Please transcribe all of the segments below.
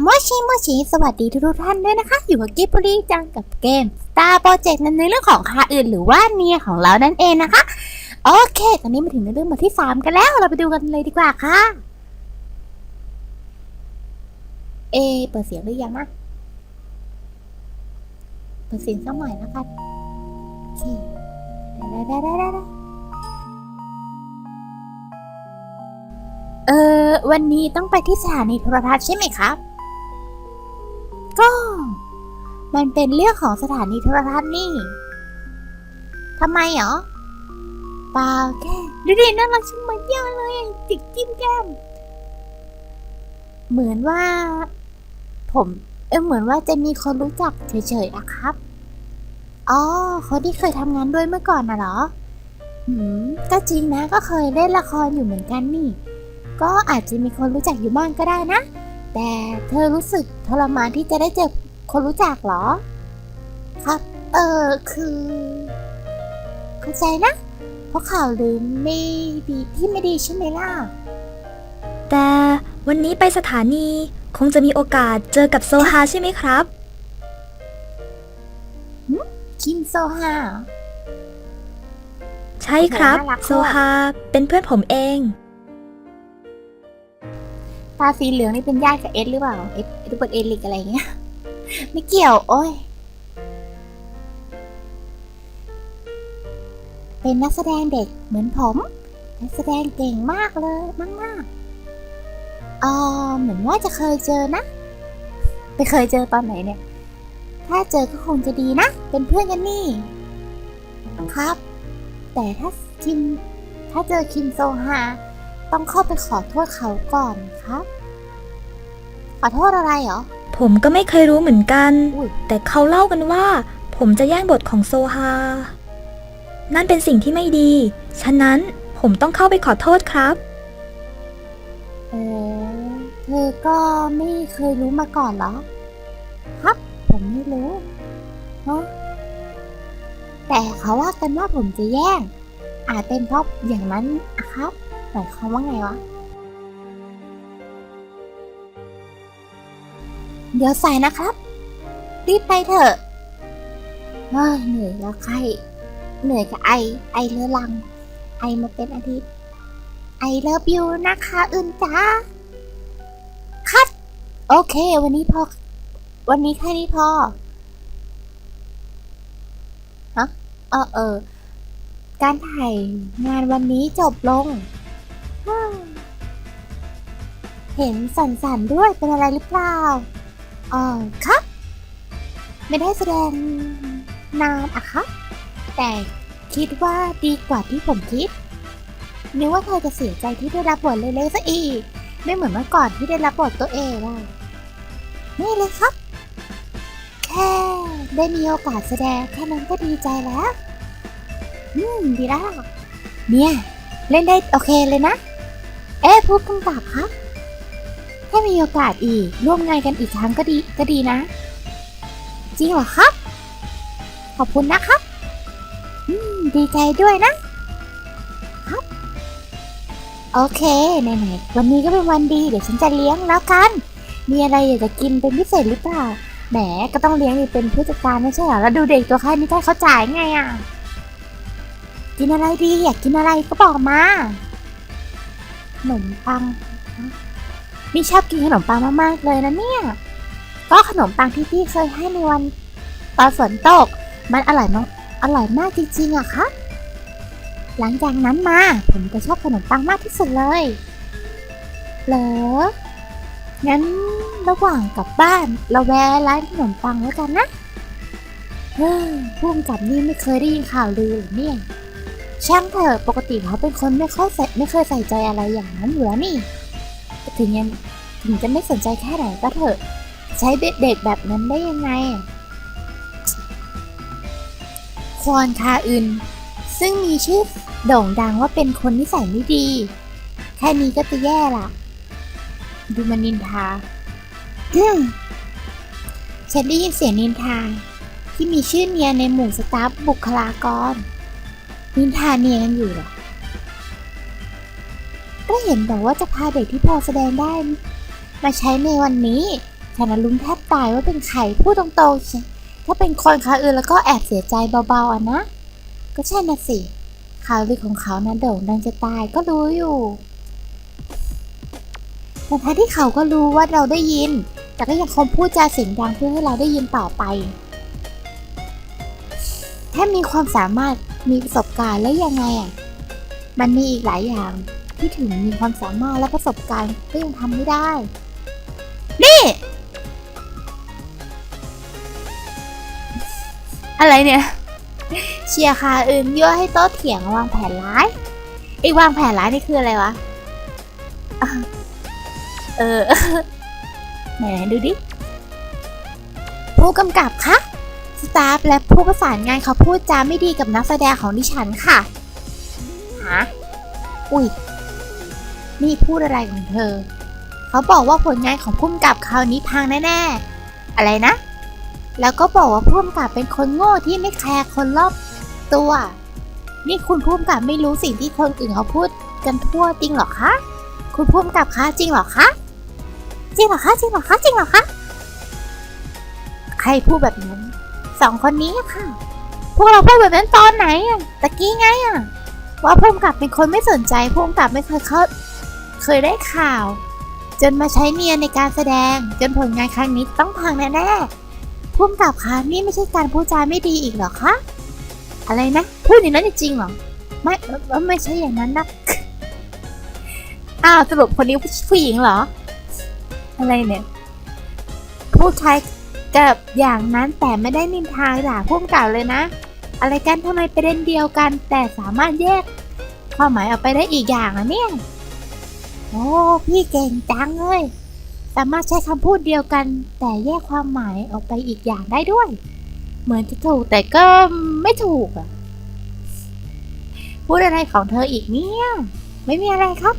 โมชิโมชิสวัสดีทุกท่านด้วยนะคะ อยู่กับกิบบุรีจังกับเกม Star Project นั้นในเรื่องของคาอื่นหรือว่าเนียของเรานั่นเองนะคะ โอเค ตอนนี้มาถึงในเรื่องบทที่ 3 กันแล้วเราไปดูกันเลยดีกว่าค่ะ เอ เปิดเสียงหรือยังนะเปิดเสียงสักหน่อยนะคะโอเคได้ได้ได้ได้ได้เออวันนี้ต้องไปที่สถานีโทรทัศน์ใช่ไหมครับ ก็ มันเป็นเรื่องของสถานีโทรทัศน์นี่ ทำไมเหรอเปล่าแค่ดูดิน่ารักชิมันเยอะเลยจิกจิ้มแก้ม เหมือนว่า ผมเออเหมือนว่าจะมีคนรู้จักเฉยๆอะครับ อ๋อคนที่เคยทำงานด้วยเมื่อก่อนน่ะเหรอ หืม ก็จริงนะก็เคยเล่นละครอยู่เหมือนกันนี่ ก็อาจจะมีคนรู้จักอยู่บ้างก็ได้นะ แต่เธอรู้สึกทรมานที่จะได้เจอคนรู้จักเหรอ ครับ เออคือ เข้าใจนะ เพราะข่าวลือไม่ดีที่ไม่ดีใช่ไหมล่ะ แต่วันนี้ไปสถานีคงจะมีโอกาสเจอกับโซฮาใช่ไหมครับ คิมโซฮา ใช่ครับโอ้โหน่ารักโซฮาเป็นเพื่อนผมเองตาสีเหลืองนี่เป็นญาติกับเอสหรือเปล่า เอสเอสเบิร์ตเอลิกอะไรเงี้ย ไม่เกี่ยว โอ้ย เป็นนักแสดงเด็กเหมือนผม นักแสดงเก่งมากเลยมากมากๆเออเหมือนว่าจะเคยเจอนะ ไปเคยเจอตอนไหนเนี่ย ถ้าเจอก็คงจะดีนะ เป็นเพื่อนกันนี่ ครับ แต่ถ้าคิม ถ้าเจอคิมโซฮาต้องเข้าไปขอโทษเขาก่อนครับ ขอโทษอะไรเหรอ ผมก็ไม่เคยรู้เหมือนกัน อุ้ยแต่เขาเล่ากันว่า ผมจะแย่งบทของโซฮา นั่นเป็นสิ่งที่ไม่ดี ฉะนั้นผมต้องเข้าไปขอโทษครับเออเธอก็ไม่เคยรู้มาก่อนเหรอ ครับ ผมไม่รู้เนาะแต่เขาว่ากันว่าผมจะแย่ง อาจเป็นเพราะอย่างนั้นอะครับ หมายความว่าไงวะ เดี๋ยวใส่นะครับ รีบไปเถอะเฮ้ยเหนื่อยแล้วใครเหนื่อยกับไอ ไอเรือรัง ไอมาเป็นอาทิตย์ ไอเลิฟยูนะคะอึนจ้าคัด โอเค วันนี้พอ วันนี้แค่นี้พอ ฮะ เออเออ การถ่ายงานวันนี้จบลง เห็นสันๆด้วยเป็นอะไรหรือเปล่า เออครับ ไม่ได้แสดงนานอะครับ แต่คิดว่าดีกว่าที่ผมคิดนึกว่าเธอจะเสียใจที่ได้รับบทเล็กๆซะอีก ไม่เหมือนเมื่อก่อนที่ได้รับบทตัวเองอะไม่เลยครับ แค่ได้มีโอกาสแสดงแค่นั้นก็ดีใจแล้ว อืม ดีแล้วเนี่ย เล่นได้โอเคเลยนะ เอ๊ะผู้กำกับครับ ถ้ามีโอกาสอีกร่วมงานกันอีกครั้งก็ดีก็ดีนะ จริงเหรอครับ ขอบคุณนะครับ อืม ดีใจด้วยนะ ครับ โอเคไหนๆวันนี้ก็เป็นวันดีเดี๋ยวฉันจะเลี้ยงแล้วกัน มีอะไรอยากจะกินเป็นพิเศษหรือเปล่าแหมก็ต้องเลี้ยงนี่เป็นผู้จัดการไม่ใช่เหรอแล้วดูเด็กตัวแค่นี้ได้เขาจ่ายไงอะกินอะไรดีอยากกินอะไรก็บอกมาขนมปัง นี่ชอบกินขนมปังมากๆเลยนะเนี่ย ก็ขนมปังที่พี่เคยให้ในวันตอนฝนตก มันอร่อยมากอร่อยมากจริงๆอะคะหลังจากนั้นมาผมก็ชอบขนมปังมากที่สุดเลย เหรอ งั้นระหว่างกลับบ้านเราแวะร้านขนมปังแล้วกันนะเฮ้ยพุ่มกับนี่ไม่เคยได้ยินข่าวลือหรือเนี่ย ช่างเถอะปกติเขาเป็นคนไม่ค่อยใส่ไม่เคยใส่ใจอะไรอย่างนั้นอยู่แล้วนี่ ถึงยังถึงจะไม่สนใจแค่ไหนก็เถอะ ใช้เด็กๆแบบนั้นได้ยังไง ควอนคาอึน ซึ่งมีชื่อโด่งดังว่าเป็นคนนิสัยไม่ดี แค่นี้ก็จะแย่ละดูมันนินทาฉันได้ยินเสียงนินทา ที่มีชื่อเนียในหมู่สตาฟบุคลากร นินทาเนียกันอยู่หรอ ก็เห็นบอกว่าจะพาเด็กที่พอแสดงได้ มาใช้ในวันนี้ฉันน่ะลุ้นแทบตายว่าเป็นใครพูดตรงๆใช่ถ้าเป็นคนค้าอื่นแล้วก็แอบเสียใจเบาๆอะนะ ก็ใช่น่ะสิข่าวลือของเขานะโด่งดังจะตายก็รู้อยู่แต่ทั้งที่เขาก็รู้ว่าเราได้ยิน แต่ก็ยังคงพูดจาเสียงดังเพื่อให้เราได้ยินต่อไปแค่มีความสามารถมีประสบการณ์แล้วยังไงอะ มันมีอีกหลายอย่าง ที่ถึงมีความสามารถและประสบการณ์ก็ยังทำไม่ได้ นี่ อะไรเนี่ย เชียร์คาอื่นยั่วให้โต๊ะเถียงวางแผนร้ายไอ้วางแผนร้ายนี่คืออะไรวะอะเออ ไหนๆดูดิ ผู้กำกับคะสตาฟและผู้ประสานงานเขาพูดจาไม่ดีกับนักแสดงของดิฉันค่ะฮะ อุ้ย นี่พูดอะไรของเธอ เขาบอกว่าผลงานของผู้กำกับคราวนี้พังแน่ๆ อะไรนะ แล้วก็บอกว่าผู้กำกับเป็นคนโง่ที่ไม่แคร์คนรอบตัว นี่คุณผู้กำกับไม่รู้สิ่งที่คนอื่นเขาพูดกันทั่วจริงหรอคะ คุณผู้กำกับคะจริงหรอคะ จริงหรอคะ จริงหรอคะ จริงหรอคะ ใครพูดแบบนั้นสองคนนี้อะค่ะ พวกเราพูดแบบนั้นตอนไหนอะตะกี้ไงอะว่าผู้กำกับเป็นคนไม่สนใจผู้กำกับไม่เคยเข้า เคยได้ข่าว จนมาใช้เนียในการแสดง จนผลงานครั้งนี้ต้องพังแน่ๆผู้กำกับคะนี่ไม่ใช่การพูดจาไม่ดีอีกหรอคะ อะไรนะพูดอย่างนั้นจริงหรอ ไม่ไม่ใช่อย่างนั้นนะอ้าวสรุปคนนี้ผู้หญิงเหรอ อะไรเนี่ยพูดคล้ายกับอย่างนั้นแต่ไม่ได้นินทาด่าพุ่มกับเลยนะ อะไรกันทำไมประเด็นเดียวกัน แต่สามารถแยกความหมายออกไปได้อีกอย่างอะเนี่ย โอ้พี่เก่งจังเลยสามารถใช้คำพูดเดียวกัน แต่แยกความหมายออกไปอีกอย่างได้ด้วย เหมือนจะถูกแต่ก็ไม่ถูกอะพูดอะไรของเธออีกเนี่ย ไม่มีอะไรครับ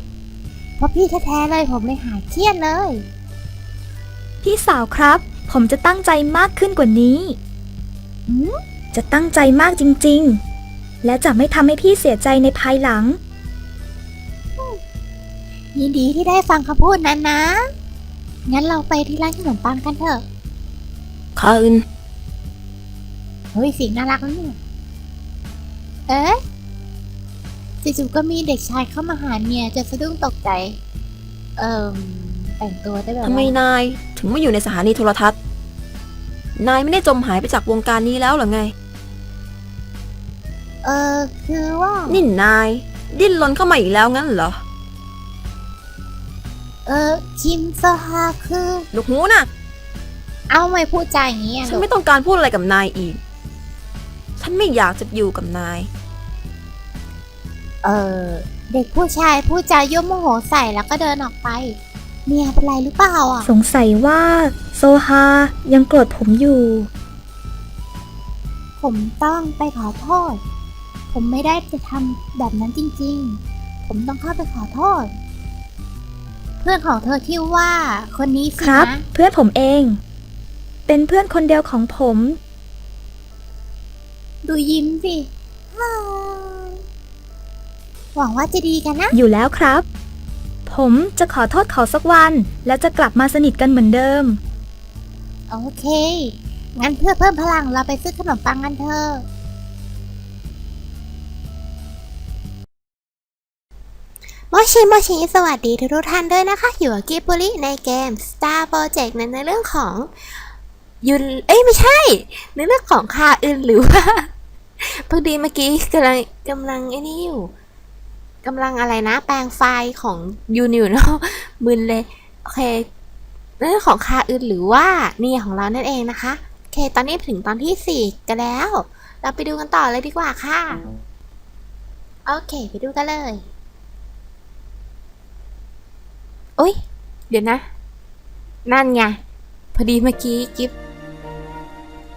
เพราะพี่แท้ๆเลยผมเลยหายเครียดเลย พี่สาวครับ ผมจะตั้งใจมากขึ้นกว่านี้หืมจะตั้งใจมากจริง ๆ และจะไม่ทำให้พี่เสียใจในภายหลัง ยินดีที่ได้ฟังคำพูดนั้นนะ งั้นเราไปที่ร้านขนมปังกันเถอะคาอึนเฮ้ยเสียงน่ารักนะเนี่ยเอ๊ะจู่ๆก็มีเด็กชายเข้ามาหาเนี่ยจะสะดุ้งตกใจ เอ่มแต่งตัวได้แบบทำไมว่านายถึงไม่อยู่ในสถานีโทรทัศน์ นายไม่ได้จมหายไปจากวงการนี้แล้วเหรอไง เออคือว่า นี่นาย ดิ้นรนเข้ามาอีกแล้วงั้นเหรอ เออคิมโซฮาคือลูกหูน่ะเอาไม่พูดจาอย่างนี้อะฉันลูไม่กต้องการพูดอะไรกับนายอีก ฉันไม่อยากจะอยู่กับนาย เออเด็กผู้ชายพูดจายั่วโมโหใส่แล้วก็เดินออกไปเนี่ยเป็นไรหรือเปล่าอะ สงสัยว่าโซฮายังโกรธผมอยู่ ผมต้องไปขอโทษ ผมไม่ได้จะทำแบบนั้นจริงๆ ผมต้องเข้าไปขอโทษ เพื่อนของเธอที่ว่าคนนี้สิครับ นะเพื่อนผมเอง เป็นเพื่อนคนเดียวของผม ดูยิ้มสิฮ่าหวังว่าจะดีกันนะ อยู่แล้วครับ ผมจะขอโทษเขาสักวัน แล้วจะกลับมาสนิทกันเหมือนเดิม โอเค งั้นเพื่อเพิ่มพลังเราไปซื้อขนมปังกันเถอะ โมชิโมชิสวัสดีทุกท่านด้วยนะคะ อยู่กับกิบุริในเกม Star Project ในในเรื่องของยุนเอ้ยไม่ใช่ ในเรื่องของคาอื่นหรือว่าพอดีเมื่อกี้กำลังกำลังไอ้นี่อยู่กำลังอะไรนะ แปลงไฟล์ของยูนิวเนาะมึนเลย โอเค เรื่องของคาอื่นหรือว่าเนี่ยของเรานั่นเองนะคะ โอเค ตอนนี้ถึงตอนที่สี่กันแล้ว เราไปดูกันต่อเลยดีกว่าค่ะ โอเค ไปดูกันเลย โอ๊ยเดี๋ยวนะ นั่นไง พอดีเมื่อกี้กิฟ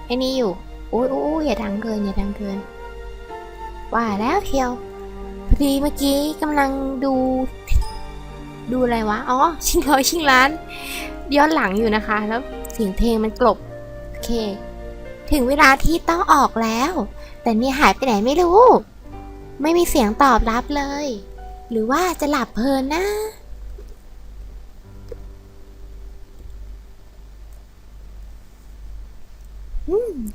ไอ้นี่อยู่โอ้ยโอ้ยอย่าดังเกินอย่าดังเกิน ว่าแล้วเชียว พอดีเมื่อกี้กำลังดู ดูอะไรวะ อ๋อ ชิงร้อยชิงล้านย้อนหลังอยู่นะคะ แล้วเสียงเพลงมันกลบ โอเค ถึงเวลาที่ต้องออกแล้ว แต่นี่หายไปไหนไม่รู้ ไม่มีเสียงตอบรับเลย หรือว่าจะหลับเพลินนะ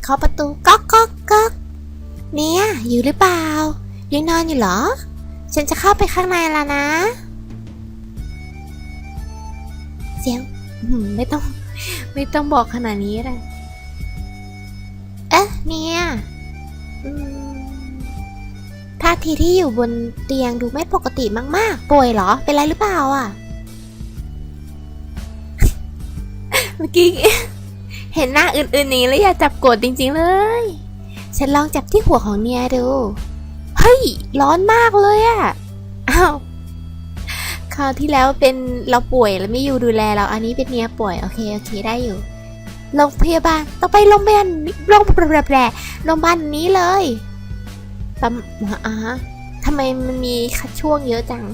เคาะประตูก๊อกก๊อกก๊อกเนี่ยอยู่หรือเปล่า ยังนอนอยู่เหรอ ฉันจะเข้าไปข้างในแล้วนะ เสียงไม่ต้อง ไม่ต้องบอกขนาดนี้เลยเอ๊ะเนี่ยท่าทีที่อยู่บนเตียงดูไม่ปกติมาก ๆ ป่วยเหรอ เป็นไรหรือเปล่าอะ เมื่อกี้ เห็นหน้าอื่นๆนี้แล้วอยากจับกดจริงๆเลย ฉันลองจับที่หัวของเนียดู เฮ้ย ร้อนมากเลยอะอ้าวคราวที่แล้วเป็นเราป่วยแล้วไม่อยู่ดูแลเรา อันนี้เป็นเนียป่วย โอเค โอเค ได้อยู่ โรงพยาบาลต่อไปโรงพยาบาลโรงพยาบาลโรงพยาบาลนี้เลยปั๊มอะทำไมมันมีคัดช่วงเยอะจัง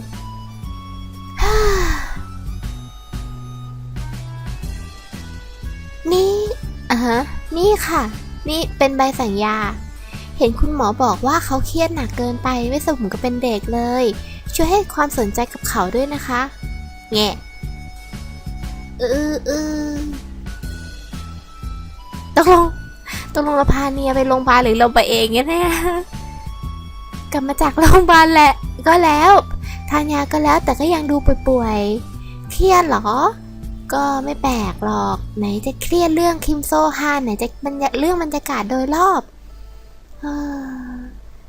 นี่ะฮะ นี่ค่ะ นี่เป็นใบสั่งยา เห็นคุณหมอบอกว่าเขาเครียดหนักเกินไปไม่สมกับเป็นเด็กเลย ช่วยให้ความสนใจกับเขาด้วยนะคะ แงเออเออตกลงตกลงเราพาเนียไปโรงพยาบาลหรือเราไปเองเนี่ยกลับมาจากโรงพยาบาลแหละ ก็แล้ว ทานยาก็แล้วแต่ก็ยังดูป่วยๆ เครียดเหรอ ก็ไม่แปลกหรอก ไหนจะเครียดเรื่องคิมโซฮานไหนจะบรรยเรื่องบรรยากาศโดยรอบเอ่อ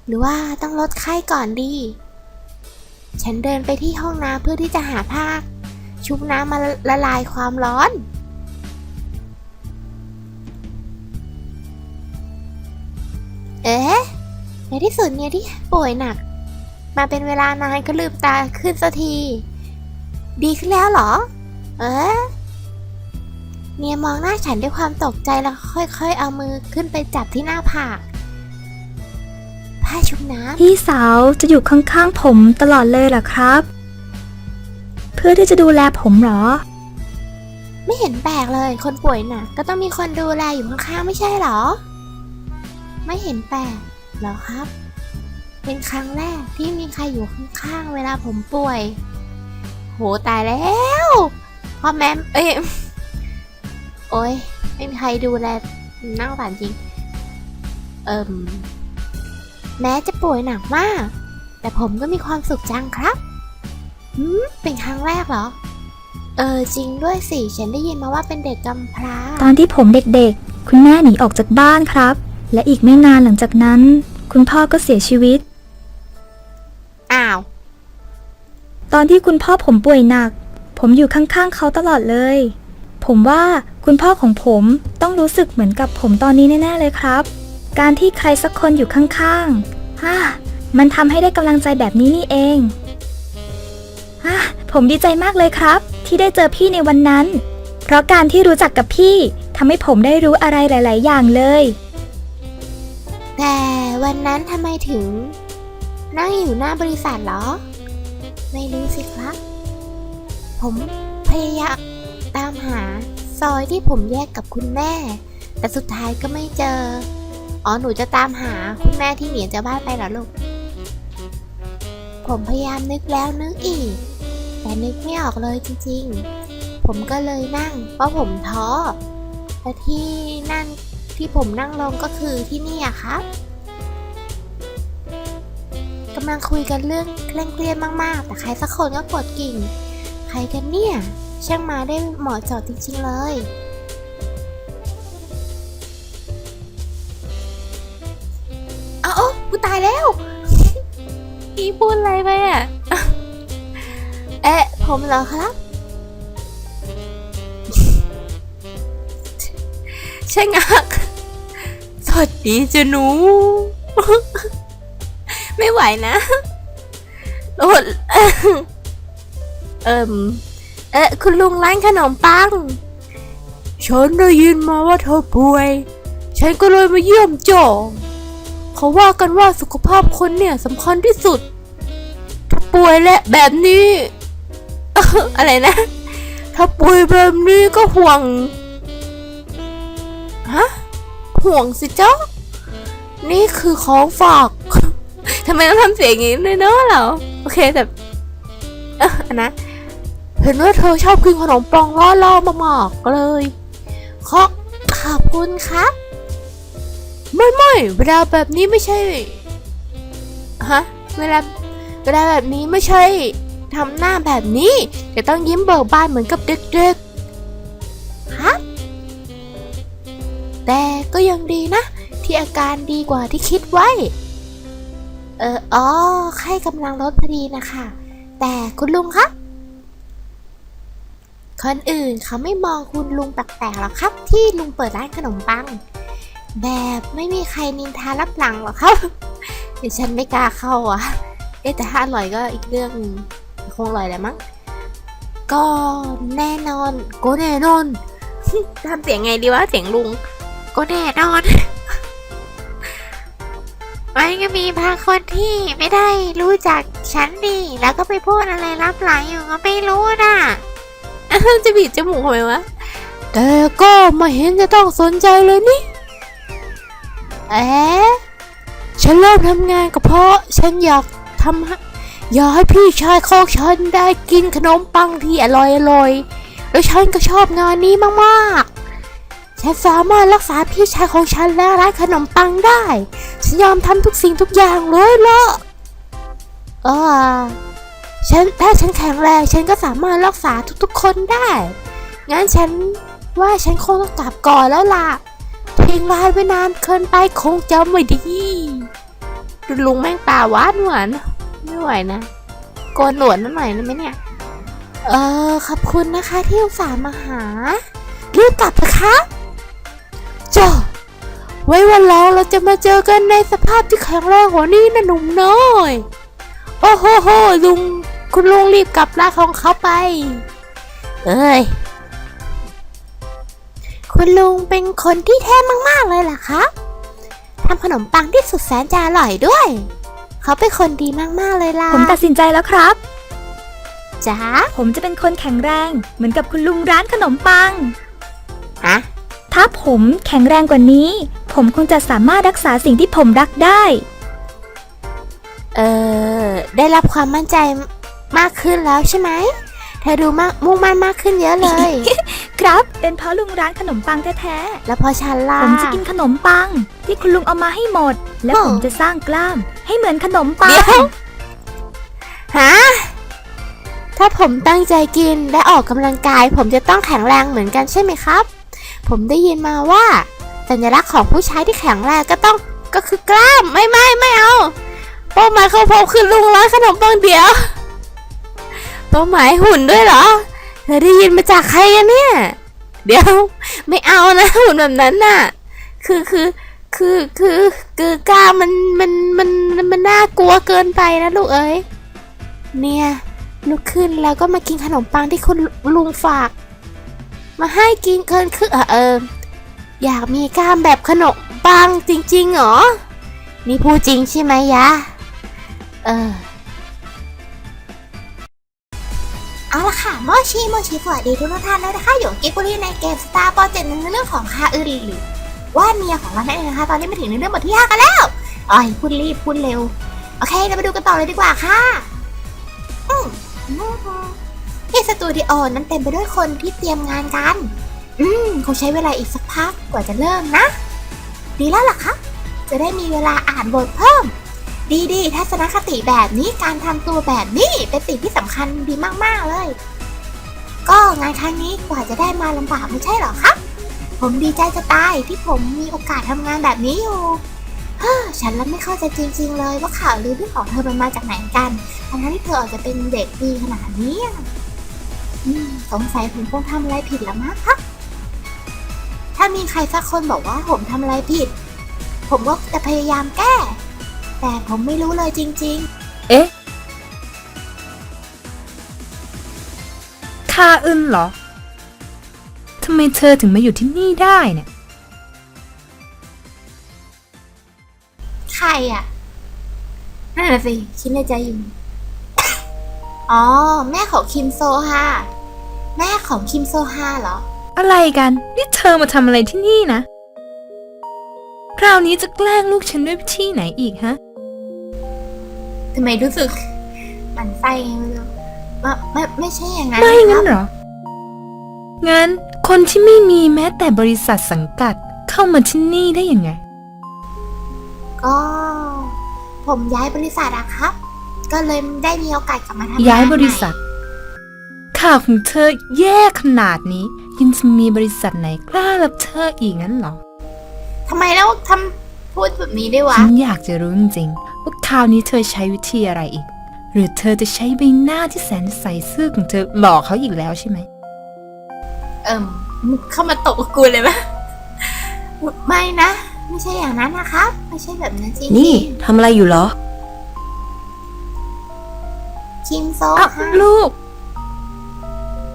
หรือว่าต้องลดไข้ก่อนดี ฉันเดินไปที่ห้องน้ำเพื่อที่จะหาผ้าชุบน้ำมาละลายความร้อน เอ๊ะในที่สุดเนี่ยที่ป่วยหนัก มาเป็นเวลานานก็ลืมตาขึ้นสักที ดีขึ้นแล้วเหรอ เอ๊ะเนียมองหน้าฉันด้วยความตกใจแล้วค่อยๆ เอามือขึ้นไปจับที่หน้าผาก ผ้าชุบน้ำพี่สาวจะอยู่ข้างๆผมตลอดเลยเหรอครับ เพื่อที่จะดูแลผมเหรอไม่เห็นแปลกเลย คนป่วยน่ะก็ต้องมีคนดูแลอยู่ข้างๆไม่ใช่เหรอ ไม่เห็นแปลกเหรอครับ เป็นครั้งแรกที่มีใครอยู่ข้างๆเวลาผมป่วย โหตายแล้ว พ่อแม่เอ้ยโอ้ยไม่มีใครดูแลน่าสงสารจริง เอิมแม้จะป่วยหนักมาก แต่ผมก็มีความสุขจังครับหืมเป็นครั้งแรกเหรอ เออจริงด้วยสิ ฉันได้ยินมาว่าเป็นเด็กกำพร้า ตอนที่ผมเด็กๆ คุณแม่หนีออกจากบ้านครับ และอีกไม่นานหลังจากนั้น คุณพ่อก็เสียชีวิต อ้าว ตอนที่คุณพ่อผมป่วยหนัก ผมอยู่ข้างๆเขาตลอดเลย ผมว่าคุณพ่อของผมต้องรู้สึกเหมือนกับผมตอนนี้แน่ๆเลยครับ การที่ใครสักคนอยู่ข้างๆฮ่ามันทำให้ได้กำลังใจแบบนี้นี่เองฮ่าผมดีใจมากเลยครับ ที่ได้เจอพี่ในวันนั้น เพราะการที่รู้จักกับพี่ทำให้ผมได้รู้อะไรหลาย ๆ อย่างเลย แต่วันนั้นทำไมถึง นั่งอยู่หน้าบริษัทเหรอ ไม่รู้สิครับ ผมพยายามตามหาซอยที่ผมแยกกับคุณแม่ แต่สุดท้ายก็ไม่เจอ อ๋อหนูจะตามหาคุณแม่ที่หนีจากบ้านไปเหรอลูก ผมพยายามนึกแล้วนึกอีก แต่นึกไม่ออกเลยจริงๆ ผมก็เลยนั่ง เพราะผมท้อและที่นั่งที่ผมนั่งลงก็คือที่นี่อะครับกำลังคุยกันเรื่องเคร่งเครียดมากๆ แต่ใครสักคนก็กดกิ่ง ใครกันเนี่ย ช่างมาได้เหมาะเจาะจริงๆเลย เอาเอากูตายแล้วอีพูดอะไรไปอะ เอ๊ะ ผมเหรอครับใช่งัก สวัสดีจ้ะหนู ไม่ไหวนะโอด เอิมเอ๊ะคุณลุงร้านขนมปัง ฉันได้ยินมาว่าเธอป่วย ฉันก็เลยมาเยี่ยมจองเขาว่ากันว่าสุขภาพคนเนี่ยสำคัญที่สุด ถ้าป่วยและแบบนี้ อะไรนะ ถ้าป่วยแบบนี้ก็ห่วง ฮะ ห่วงสิเจ้า นี่คือของฝากทำไมต้องทำเสียงอย่างนี้ด้วยเนอะเรา โอเคแต่ เอออันนะ ห็นว่าเธอชอบกินขนมปังล่อๆมากๆเลยขอขอบคุณครับ ไม่ไม่เวลาแบบนี้ไม่ใช่ ฮะ เวลา เวลาแบบนี้ไม่ใช่ทำหน้าแบบนี้ แต่ต้องยิ้มเบิกบานเหมือนกับเด็กๆ ฮะ แต่ก็ยังดีนะ ที่อาการดีกว่าที่คิดไว้ เออ อ๋อไข้กำลังลดพอดีนะคะ แต่คุณลุงครับ คนอื่นเขาไม่มองคุณลุงแปลกๆหรอกครับ ที่ลุงเปิดร้านขนมปัง แบบไม่มีใครนินทารับหลังหรอกครับเดี๋ยวฉันไม่กล้าเข้าอะเอ๊แต่ถ้าอร่อยก็อีกเรื่องคงอร่อยแหละมั้งก็แน่นอนก็แน่นอนทำเสียงไงดีวะเสียงลุงก็แน่นอนมันก็มีบางคนที่ไม่ได้รู้จักฉันดีแล้วก็ไปพูดอะไรรับหลังอยู่ก็ไม่รู้น่ะ จะบีบจมูกทำไมวะ แต่ก็ไม่เห็นจะต้องสนใจเลยนี่เอ๊ะฉันเริ่มทำงานก็เพราะฉันอยากทำให้อยากให้พี่ชายของฉันได้กินขนมปังที่อร่อยอร่อยๆแล้วฉันก็ชอบงานนี้มากๆ ฉันสามารถรักษาพี่ชายของฉันและร้านขนมปังได้ ฉันยอมทำทุกสิ่งทุกอย่างเลยละเออ ฉันถ้าฉันแข็งแรง ฉันก็สามารถรักษาทุกๆคนได้ งั้นฉันว่าฉันคงต้องกลับก่อนแล้วล่ะทิ้งร้านไปนานเกินไปคงจะไม่ดี ลุงแม่งตาหวานหวานไม่ไหวนะโกนหนวดนิดหน่อยได้ไหมเนี่ย เออขอบคุณนะคะที่อุตส่าห์มาหา รีบกลับนะคะจ้าไว้วันหลังเราจะมาเจอกันในสภาพที่แข็งแรงกว่านี้นะหนุ่มน้อย โอ้โหโหลุง คุณลุงรีบกลับร้านของเขาไป เอ้ย คุณลุงเป็นคนที่เท่มาก ๆ เลยล่ะคะทำขนมปังที่สุดแสนจะอร่อยด้วย เขาเป็นคนดีมาก ๆ เลยล่ะผมตัดสินใจแล้วครับ จ้าผมจะเป็นคนแข็งแรง เหมือนกับคุณลุงร้านขนมปัง ฮะ ถ้าผมแข็งแรงกว่านี้ ผมคงจะสามารถรักษาสิ่งที่ผมรักได้ เออ ได้รับความมั่นใจ มากขึ้นแล้วใช่ไหม เธอดูมากมุ่งมั่นมากขึ้นเยอะเลย ครับ เป็นเพราะลุงร้านขนมปังแท้แล้วพอฉันล่ะๆผมจะกินขนมปัง ที่คุณลุงเอามาให้หมด และโอ้ ผมจะสร้างกล้าม ให้เหมือนขนมปัเดี๋งยวฮะ ถ้าผมตั้งใจกินและออกกำลังกาย ผมจะต้องแข็งแรงเหมือนกันใช่ไหมครับ ผมได้ยินมาว่า สัญลักษณ์ของผู้ชายที่แข็งแรงก็ต้องก็คือกล้ามไม่ไม่ไม่เอาเป้าหมายของผมคือลุงร้านขนมปังเดียว เป้าหมายหุ่นด้วยเหรอเธอได้ยินมาจากใครกันเนี่ย เดี๋ยวไม่เอานะหุ่นแบบนั้นน่ะ คือคือคือคือคือกล้ามันมันมันมันมันน่ากลัวเกินไปนะลูกเอ้ย เนี่ยลุกขึ้นแล้วก็มากินขนมปังที่คุณลุงฝาก มาให้กินเกินคือเออเอออยากมีกล้ามแบบขนมปังจริงๆเหรอ นี่พูดจริงใช่ไหมยะ เออ เอาละค่ะโมชิโมชิสวัสดีทุกท่านเลยนะคะอยู่กับกิฟบุรีในเกม Star p r o j e c t ในเรื่องของคาอึริหรือว่าเมียของเรานั่นเองนะคะ ตอนนี้มาถึงในเรื่องบทที่ห้ากันแล้วอ๋อยพูดรีบพูดเร็ว โอเคเราไปดูกันต่อเลยดีกว่าค่ะอืมที่สตูดิโอนั้นเต็มไปด้วยคนที่เตรียมงานกัน อืมคงใช้เวลาอีกสักพักกว่าจะเริ่มนะ ดีแล้วล่ะคะจะได้มีเวลาอ่านบทเพิ่ม ดีๆทัศนคติแบบนี้การทำตัวแบบนี้เป็นสิ่งที่สำคัญดีมากๆเลย ก็งานครั้งนี้กว่าจะได้มาลำบากไม่ใช่หรอครับ ผมดีใจจะตายที่ผมมีโอกาสทำงานแบบนี้อยู่เฮ้อฉันแล้วไม่เข้าใจจริง ๆ เลยว่าข่าวลือเรื่องของเธอมันมาจากไหนกันทั้งที่เธออาจจะเป็นเด็กดีขนาดนี้สงสัยผมคงทำอะไรผิดแล้วมั้งครับ ถ้ามีใครสักคนบอกว่าผมทำอะไรผิด ผมก็จะพยายามแก้ แต่ผมไม่รู้เลยจริงๆเอ๊ะคาอึนเหรอ ทำไมเธอถึงมาอยู่ที่นี่ได้เนี่ยใครอะนั่นน่ะสิ คิดในใจอยู่ อ๋อ แม่ของคิมโซฮาแม่ของคิมโซฮาเหรอ อะไรกัน นี่เธอมาทำอะไรที่นี่นะ คราวนี้จะแกล้งลูกฉันด้วยวิธีไหนอีกฮะทำไมรู้สึกหมันไส้ไงไม่รู้ว่าไม่ไม่ใช่อย่างนั้นไม่คงั้รันบเหรอ งั้นคนที่ไม่มีแม้แต่บริษัทสังกัดเข้ามาที่นี่ได้ยังไง ก็ ผมย้ายบริษัทอะครับ ก็เลยได้มีโอกาสกลับมาทำงานย้ายบริษัทใหม่ข่าวของเธอแย่ขนาดนี้ ยังจะมีบริษัทไหนกล้ารับเธออีกงั้นเหรอ ทำไมแล้วทำพูดแบบนี้ด้วยวะ ฉันอยากจะรู้จริงๆ ว่าคราวนี้เธอใช้วิธีอะไรอีก หรือเธอจะใช้ใบหน้าที่แสนใสซื่อของเธอหลอกเขาอีกแล้วใช่ไหมเอิ่มมึงเข้ามาตบกับกูเลยปะไม่นะ ไม่ใช่อย่างนั้นนะครับ ไม่ใช่แบบนั้นจริงๆนี่ทำอะไรอยู่เหรอ คิมโซอ้าวค่ะลูก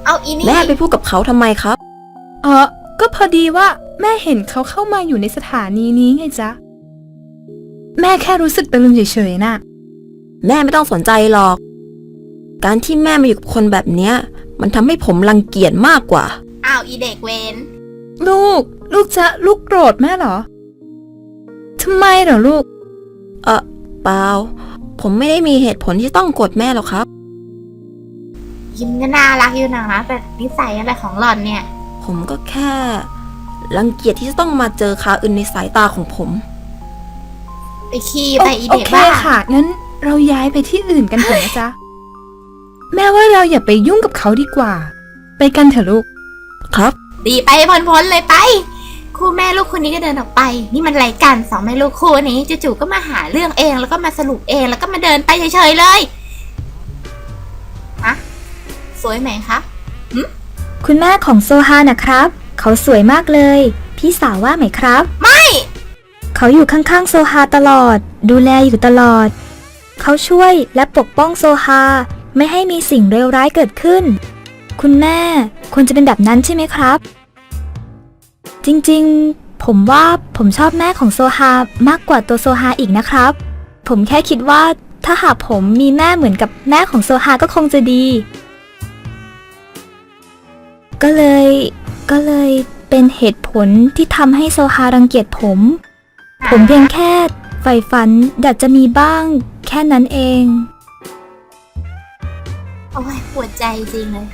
เอาอีนี่แม่ไปพูดกับเขาทำไมครับ เออก็พอดีว่าแม่เห็นเขาเข้ามาอยู่ในสถานีนี้ไงจ๊ะ แม่แค่รู้สึกตะลึงเฉยๆน่ะ แม่ไม่ต้องสนใจหรอก การที่แม่มาอยู่กับคนแบบเนี้ย มันทำให้ผมรังเกียจมากกว่า อ้าวอีเด็กเวนลูก ลูกจะลูกโกรธแม่เหรอทำไมเหรอลูก เออเปล่า ผมไม่ได้มีเหตุผลที่ต้องกดแม่หรอกครับคิมก็น่ารักอยู่นะนะแต่นิสัยอะไรของหล่อนเนี่ย ผมก็แค่ รังเกียจที่จะต้องมาเจอคาอื่นในสายตาของผม ไปขี้โอไปอีโอเด็กเคบ้าค่ะ งั้นเราย้ายไปที่อื่นกันเถอะนะจ๊ะ แม่ว่าเราอย่าไปยุ่งกับเขาดีกว่า ไปกันเถอะลูก ครับ ดีไปพ้นๆเลยไป คู่แม่ลูกคู่นี้ก็เดินออกไป นี่มันไรกันสองแม่ลูกคู่นี้จู่ๆก็มาหาเรื่องเองแล้วก็มาสรุปเองแล้วก็มาเดินไปเฉยๆเลยฮะสวยไหมคะคุณแม่ของโซฮานะครับ เขาสวยมากเลย พี่สาวว่าไหมครับ ไม่ เขาอยู่ข้างๆโซฮาตลอด ดูแลอยู่ตลอด เขาช่วยและปกป้องโซฮาไม่ให้มีสิ่งเลวร้ายเกิดขึ้น คุณแม่ควรจะเป็นแบบนั้นใช่ไหมครับ จริงๆ ผมว่าผมชอบแม่ของโซฮามากกว่าตัวโซฮาอีกนะครับ ผมแค่คิดว่าถ้าหากผมมีแม่เหมือนกับแม่ของโซฮาก็คงจะดี ก็เลย ก็เลยเป็นเหตุผลที่ทำให้โซฮารังเกียจผม ผมเพียงแค่ใฝ่ฝันอยากจะมีบ้าง แค่นั้นเอง โอ้ยปวดใจจริงเลย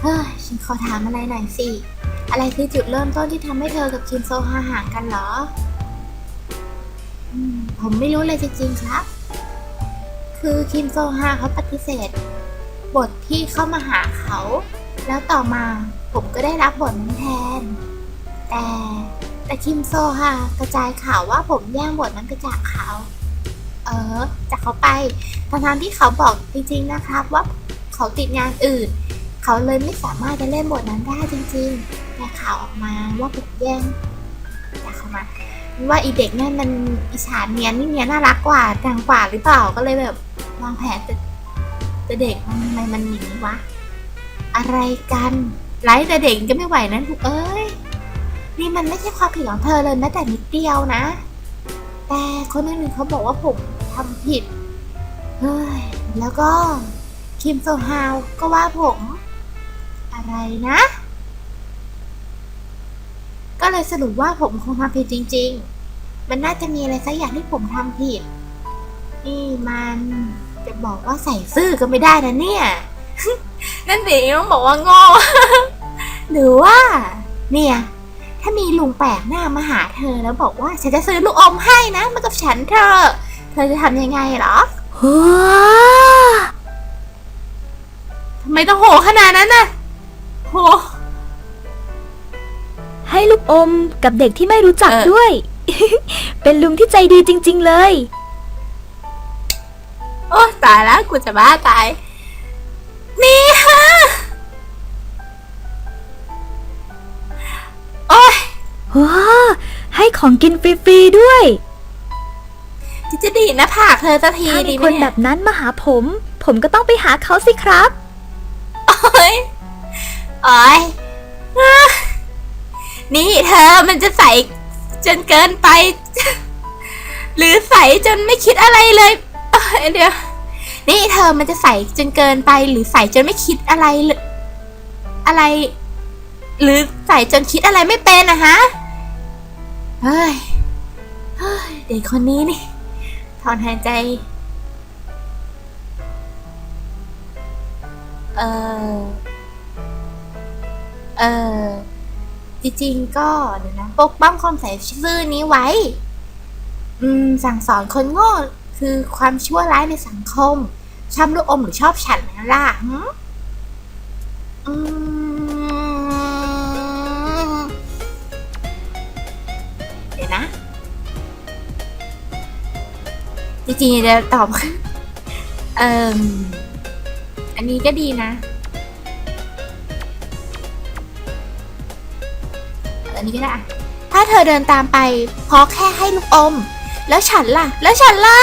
เฮ้ย ฉันขอถามอะไรหน่อยสิ อะไรคือจุดเริ่มต้นที่ทำให้เธอกับคิมโซฮาห่างกันเหรออืมผมไม่รู้เลยจริงๆครับ คือคิมโซฮาเขาปฏิเสธ บทที่เข้ามาหาเขา แล้วต่อมาผมก็ได้รับบทนั้นแทน แต่ แต่คิมโซฮากระจายข่าวว่าผมแย่งบทนั้นไปจากเขา เออ จากเขาไปทั้งที่เขาบอกจริงๆนะครับว่าเขาติดงานอื่น เขาเลยไม่สามารถจะเล่นบทนั้นได้จริงๆ แต่ข่าวออกมาว่าผมแย่งแต่เขามาว่าอีเด็กนั่นมันอิจฉาเนียนนี่เนียนน่ารักกว่าดังกว่าหรือเปล่าก็เลยแบบวางแผนแต่เด็กมันทำไมมันหนีวะ อะไรกันไร้แต่เด็กก็ไม่ไหวนั้นถูกเอ้ย นี่มันไม่ใช่ความผิดของเธอเลยแม้แต่นิดเดียวนะ แต่คนอื่นๆเขาบอกว่าผมทำผิด เฮ้ย แล้วก็คิมโซฮาวก็ว่าผม อะไรนะ ก็เลยสรุปว่าผมคงทำผิดจริง ๆ มันน่าจะมีอะไรสักอย่างที่ผมทำผิด นี่มันจะบอกว่าใส่ซื่อก็ไม่ได้นะเนี่ย นั่นสิต้องบอกว่าโง่หรือว่า เนี่ย ถ้ามีลุงแปลกหน้ามาหาเธอแล้วบอกว่าฉันจะซื้อลูกอมให้นะมากับฉันเธอะเธอจะทำยังไงเหรอทำไมต้องโหขนาดนั้นน่ะโหให้ลูกอมกับเด็กที่ไม่รู้จักเออด้วย เป็นลุงที่ใจดีจริง ๆ เลย โอ้ตายแล้วกูจะบ้าตาย นี่ฮะ โอ้ยว้าให้ของกินฟรีๆด้วย จะจะดีดหนะผากเธอสักทีถ้าดีมีไหมคนเนี่แบยบนั้นมาหาผม ผมก็ต้องไปหาเขาสิครับ โอ้ยโอ้ยอะนี่เธอมันจะใส่จนเกินไป หรือใส่จนไม่คิดอะไรเลยเอ้ยเดี๋ยว นี่เธอมันจะใส่จนเกินไป หรือใส่จนไม่คิดอะไรเลยอะไร หรือใส่จนคิดอะไรไม่เป็นนะฮะ เฮ้ย เฮ้ย เด็กคนนี้นี่ ถอนหายใจ เออ เออ จริงๆก็เดี๋ยวนะ ปกป้องความใส่ซื่อนี้ไว้ อืม สั่งสอนคนโง่คือความชั่วร้ายในสังคม ชอบลูกอมหรือชอบฉันนะล่ะหืมอืม จริงๆจะตอบ เอ่มอันนี้ก็ดีนะ อันนี้ก็ได้อะถ้าเธอเดินตามไปเพราะแค่ให้ลูกอม แล้วฉันล่ะ แล้วฉันล่ะ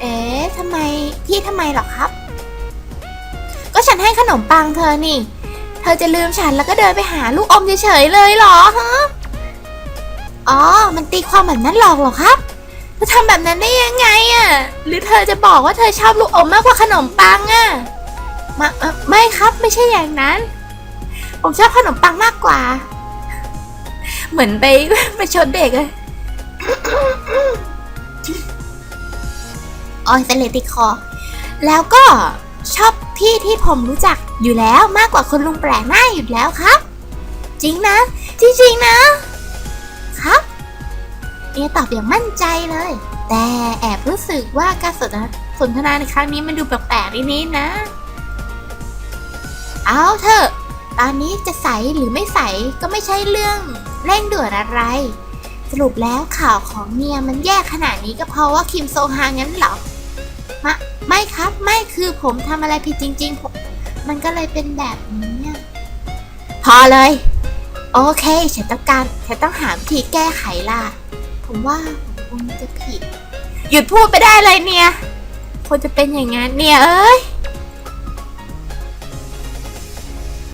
เอ๊ะทำไมพี่ทำไมหรอครับ ก็ฉันให้ขนมปังเธอนี่ เธอจะลืมฉันแล้วก็เดินไปหาลูกอมเฉยๆเลยเหรอฮะอ๋อ มันตีความแบบนั้นหรอกเหรอครับ เธอทำแบบนั้นได้ยังไงอะ่ะ หรือเธอจะบอกว่าเธอชอบลูกอมมากกว่าขนมปังอะ่ะมาเอ่อไม่ครับไม่ใช่อย่างนั้น ผมชอบขนมปังมากกว่า เหมือนไปไปชดเด็กเลยออยเซเลติดคอ แล้วก็ชอบพี่ที่ผมรู้จักอยู่แล้วมากกว่าคนลุงแปลกหน้าอยู่แล้วครับ จริงนะ จริงๆนะครับ เอตอบอย่างมั่นใจเลย แต่แอบรู้สึกว่าการสนทนาสนทนาในครั้งนี้มันดูแปลกๆนิดๆนะ เอาเถอะ ตอนนี้จะใสหรือไม่ใสก็ไม่ใช่เรื่องเร่งด่วนอะไร สรุปแล้วข่าวของเมียมันแย่ขนาดนี้ก็เพราะว่าคิมโซฮางั้นเหรอมะไม่ครับไม่คือผมทำอะไรผิดจริงๆผมมันก็เลยเป็นแบบนี้ พอเลย โอเค ฉันต้องการ ฉันต้องหาวิธีแก้ไขล่ะ ผมว่าผมคงจะผิด หยุดพูดไปได้เลยเนี่ยควรจะเป็นอย่างนั้นเนี่ยเอ้ย